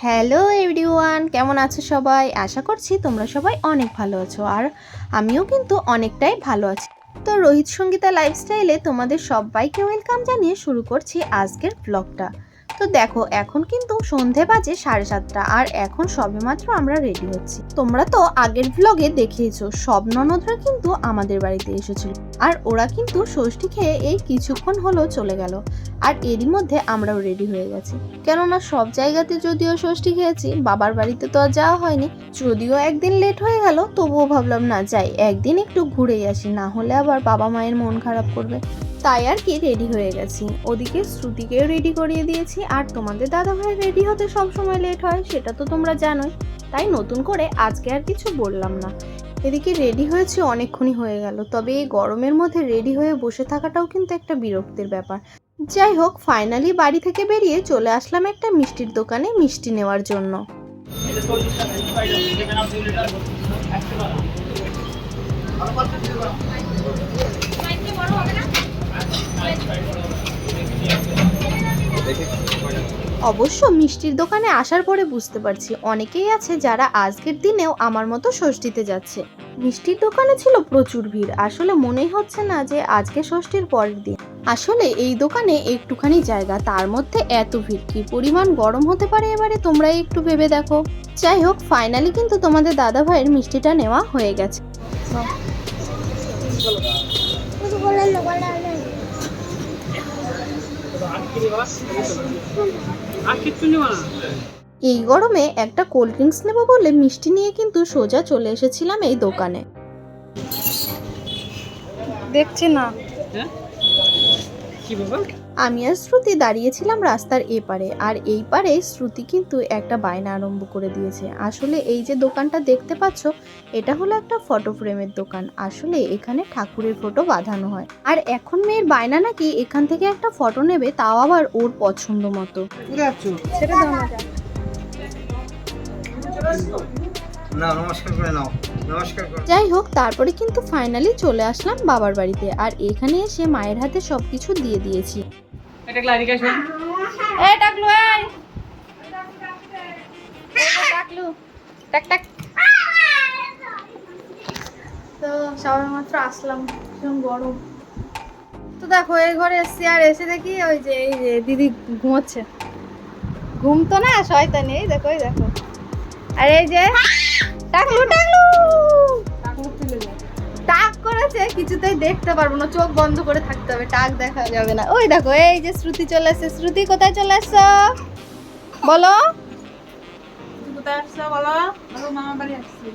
Hello everyone, কেমন আছো সবাই? আশা করছি তোমরা সবাই অনেক ভালো আছো আর আমিও কিন্তু অনেকটাই ভালো আছি। তো রোহিত সঙ্গীতা লাইফস্টাইলে তোমাদের সবাইকে ওয়েলকাম জানিয়ে শুরু করছি আজকের ব্লগটা তো দেখো, এখন কিন্তু সন্ধে বাজে সাড়ে সাতটা আর এখন সবেমাত্র আমরা রেডি হচ্ছি। তোমরা তো আগের ব্লগে দেখিয়েছো, সব ননদরা কিন্তু আমাদের বাড়িতে এসেছিল। আর ওরা কিন্তু ষষ্ঠী খেয়ে এই কিছুক্ষণ হলো চলে গেল। আর এরই মধ্যে আমরাও রেডি হয়ে গেছি। কেননা সব জায়গাতে যদিও ষষ্ঠী খেয়েছি, বাবার বাড়িতে তো আর যাওয়া হয়নি। যদিও একদিন লেট হয়ে গেল, তবুও ভাবলাম না, যাই, একদিন একটু ঘুরেই আসি, না হলে আবার বাবা মায়ের মন খারাপ করবে। তাই আর কি রেডি হয়ে গেছি। ওদিকে শ্রুতিকেও রেডি করিয়ে দিয়েছি, আর তোমাদের দাদা ভাই রেডি হতে সব সময় লেট হয়, সেটা তো তোমরা জানোই। তাই নতুন করে আজকে আর কিছু বললাম না। এদিকে রেডি হয়েছে অনেকক্ষণই হয়ে গেল, তবে এই গরমের মধ্যে রেডি হয়ে বসে থাকাটাও কিন্তু একটা বিরক্তির ব্যাপার। যাই হোক ফাইনালি বাড়ি থেকে বেরিয়ে চলে আসলাম একটা মিষ্টির দোকানে মিষ্টি নেওয়ার জন্য। অবশ্য মিষ্টির দোকানে আসার পরে বুঝতে পারছি অনেকেই আছে যারা আজকের দিনেও আমার মতো ষষ্ঠীতে যাচ্ছে। মিষ্টির দোকানে ছিল প্রচুর ভিড়। আসলে মনেই হচ্ছে না যে আজকে ষষ্ঠীর পরের দিন। আসলে এই দোকানে একটুখানি জায়গা, তার মধ্যে এত ভিড়। কি পরিমাণ গরম হতে পারে এবারে তোমরা একটু ভেবে দেখো। যাই হোক ফাইনালি কিন্তু তোমাদের দাদা ভাইয়ের মিষ্টিটা নেওয়া হয়ে গেছে। না এই গরমে একটা কোল্ড ড্রিঙ্কস নেব বলে মিষ্টি নিয়ে কিন্তু সোজা চলে এসেছিলাম এই দোকানে। দেখছি না। হ্যাঁ? কি বাবা আমি আর শ্রুতি দাঁড়িয়েছিলাম রাস্তার এপারে আর এই পারে শ্রুতি কিন্তু একটা বায়না আরম্ভ করে দিয়েছে। আসলে এই যে দোকানটা দেখতে পাচ্ছ এটা হলো একটা ফটো ফ্রেমের দোকান। আসলে এখানে ঠাকুরের ফটো বাঁধানো হয়। আর এখন মেয়ের বায়না নাকি এখান থেকে একটা ফটো নেবে তাও আবার ওর পছন্দ মতো। না নমস্কার করে নাও। নমস্কার যাই হোক তারপরে কিন্তু ফাইনালি চলে আসলাম বাবার বাড়িতে। আর এখানে এসে মায়ের হাতে সবকিছু দিয়ে দিয়েছি। এটা ক্লারিকা শোন এই টাকলু এই টাকলু। টাক টাক। তো সবাই মাত্র আসলাম ভীষণ গরম। তো দেখো এই ঘরে এসছি আর এসে দেখি ওই যে এই যে দিদি ঘুমোচ্ছে। ঘুম তো না শয়তানি এই দেখো এই দেখো। আর এই যে টাকলু টাকলু। টাক করেছে কিছুতেই দেখতে পারব না চোখ বন্ধ করে থাকতে হবে টাক দেখা যাবে না। ওই দেখো এই যে শ্রুতি চলে এসছে। শ্রুতি কোথায় চলে আসছো? বলো। বলো আসছি।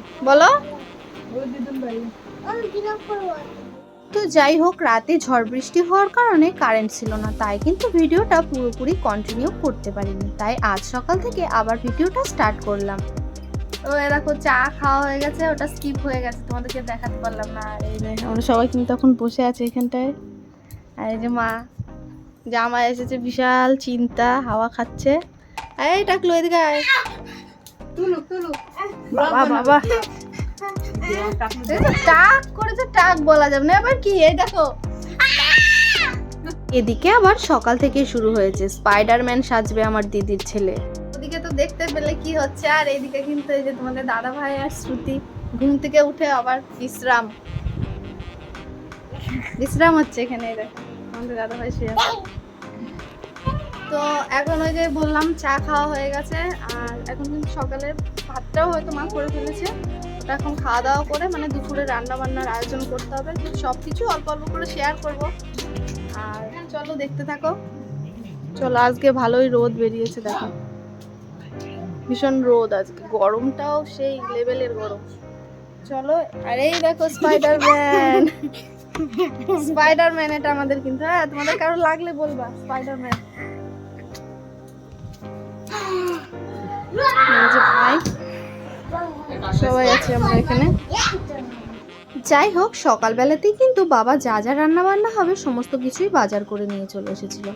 তো যাই হোক রাতে ঝড় বৃষ্টি হওয়ার কারণে কারেন্ট ছিল না তাই কিন্তু ভিডিওটা পুরোপুরি কন্টিনিউ করতে পারিনি। তাই আজ সকাল থেকে আবার ভিডিওটা স্টার্ট করলাম। তো এই দেখো, চা খাওয়া হয়ে গেছে, ওটা স্কিপ হয়ে গেছে, তোমাদেরকে দেখাতে পারলাম না। আর এই যে, আমরা সবাই কিন্তু তখন বসে আছি এখানটায়। আর এই যে মা জামা এসেছে, বিশাল চিন্তা, হাওয়া খাচ্ছে। এই টাকলো এদিকে আয়। বাবা বাবা। টাক করেছে, টাক বলা যাবে না। এবার কি? এই দেখো। এদিকে আবার সকাল থেকে শুরু হয়েছে। স্পাইডারম্যান সাজবে আমার দিদির ছেলে। ওদিকে তো দেখতে পেলে কি হচ্ছে, আর এইদিকে কিন্তু এই যে তোমাদের দাদা ভাই আর শ্রুতি ঘুম থেকে উঠে আবার বিশ্রাম। বিশ্রাম হচ্ছে এখানে দেখো, আমাদের দাদা ভাই শুয়ে তো এখন ওই যে বললাম, চা খাওয়া হয়ে গেছে, আর এখন কিন্তু সকালে ভাতটাও হয়তো মা করে ফেলেছে। ওটা এখন খাওয়া দাওয়া করে মানে দুপুরে রান্না বান্নার আয়োজন করতে হবে। সব কিছু অল্প অল্প করে শেয়ার করব। আর চলো দেখতে থাকো। চলো, আজকে ভালোই রোদ বেরিয়েছে, দেখো। ভীষণ রোদ আজকে। গরমটাও সেই লেভেলের গরম। চলো, আর দেখো স্পাইডারম্যান স্পাইডারম্যান এটা আমাদের কিন্তু। হ্যাঁ তোমাদের কারও লাগলে বলবা স্পাইডারম্যান ম্যান সবাই আছি আমরা এখানে। যাই হোক সকালবেলাতেই কিন্তু বাবা যা যা রান্না বান্না হবে সমস্ত কিছুই বাজার করে নিয়ে চলে এসেছিল।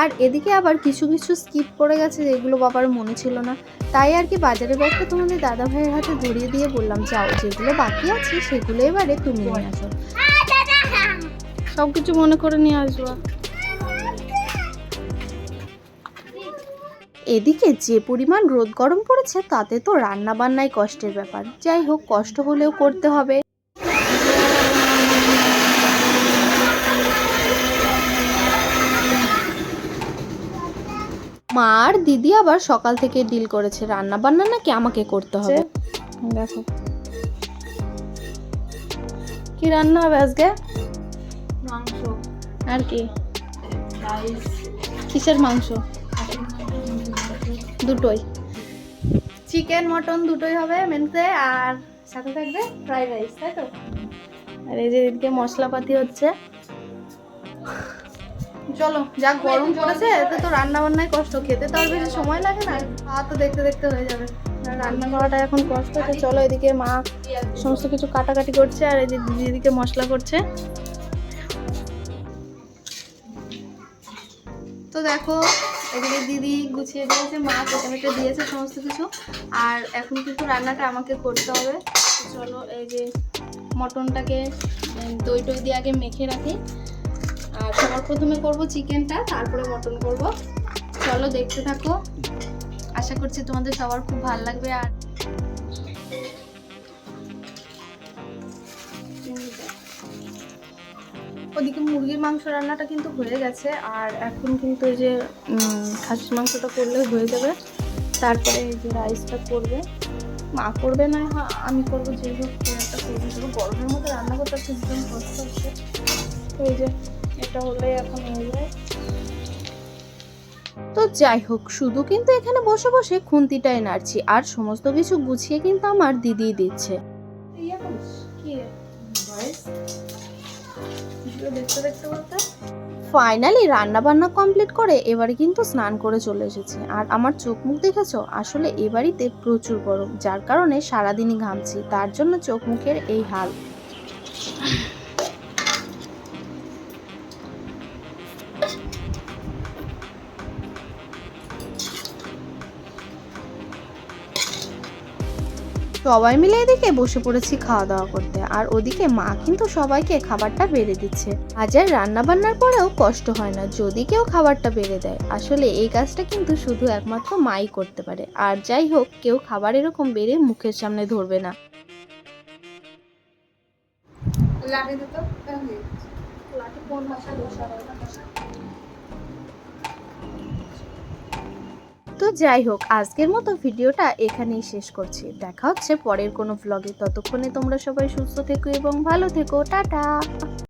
আর এদিকে আবার কিছু কিছু স্কিপ করে গেছে যেগুলো বাবার মনে ছিল না। তাই আর কি বাজারের ব্যাগটা তোমাদের দাদা ভাইয়ের হাতে ধরিয়ে দিয়ে বললাম যাও যেগুলো বাকি আছে সেগুলো এবারে তুমি নিয়ে আসো। সব কিছু মনে করে নিয়ে আসব। এদিকে যে পরিমাণ রোদ গরম পড়েছে তাতে তো রান্না বান্নাই কষ্টের ব্যাপার। যাই হোক কষ্ট হলেও করতে হবে। মা আর দিদি আবার সকাল থেকে ডিল করেছে। রান্না বান্না নাকি আমাকে করতে হবে? দেখো। কি রান্না হবে আজকে? মাংস। আর কি? রাইস কিসের মাংস? দুটোই। চিকেন মটন দুটোই হবে মেনুতে আর সাথে থাকবে ফ্রাইড রাইস তাই তো? আর এই যে এদিকে মশলাপাতি হচ্ছে। চলো, যা গরম পড়েছে, এতে তো রান্না বান্নায় কষ্ট, খেতে তো আর বেশি সময় লাগে না। খাওয়া তো দেখতে দেখতে হয়ে যাবে। রান্না করাটা এখন কষ্ট, তো চলো এদিকে মা সমস্ত কিছু কাটাকাটি করছে, আর এই যে এদিকে মশলা করছে। তো দেখো, এদিকে দিদি গুছিয়ে দিয়েছে মা কেটে মেটে দিয়েছে সমস্ত কিছু, আর এখন কিন্তু রান্নাটা আমাকে করতে হবে। চলো এই যে মটনটাকে দই টই দিয়ে আগে মেখে রাখি। প্রথমে করব চিকেনটা, তারপরে মটন করব। চলো দেখতে থাকো। আশা করছি তোমাদের সবার খুব ভালো লাগবে আর ওদিকে মুরগির মাংস রান্নাটা কিন্তু হয়ে গেছে, আর এখন কিন্তু এই যে খাসির মাংসটা করলে হয়ে যাবে। তারপরে এই যে রাইসটা করবে। মা করবে না আমি করব যে হোক কেউ একটা শুধু গরমের মধ্যে রান্না করতে একটু ভীষণ কষ্ট হচ্ছে। এই যে এটা হলেই এখন হয়ে যায়। তো যাই হোক শুধু কিন্তু এখানে বসে বসে খুন্তিটাই নাড়ছি আর সমস্ত কিছু গুছিয়ে কিন্তু আমার দিদি দিচ্ছে। দেখতে দেখতে বলতে? ফাইনালি রান্না বান্না কমপ্লিট করে এবারে কিন্তু স্নান করে চলে এসেছে। আর আমার চোখ মুখ দেখেছ? আসলে এ বাড়িতে প্রচুর গরম যার কারণে সারাদিনই ঘামছি তার জন্য চোখ মুখের এই হাল। সবাই মিলে এদিকে বসে পড়েছি খাওয়া দাওয়া করতে। আর ওদিকে মা কিন্তু সবাইকে খাবারটা বেড়ে দিচ্ছে। আজ আর রান্না বান্নার পরেও কষ্ট হয় না, যদি কেউ খাবারটা বেড়ে দেয়। আসলে এই কাজটা কিন্তু শুধু একমাত্র মাই করতে পারে। আর যাই হোক, কেউ খাবার এরকম বেড়ে মুখের সামনে ধরবে না। দিত লাঠি কোন ভাষা দোষা তো যাই হোক, আজকের মতো ভিডিওটা এখানেই শেষ করছি। দেখা হচ্ছে পরের কোনো ভ্লগে ততক্ষণে তোমরা সবাই সুস্থ থেকো এবং ভালো থেকো। টাটা!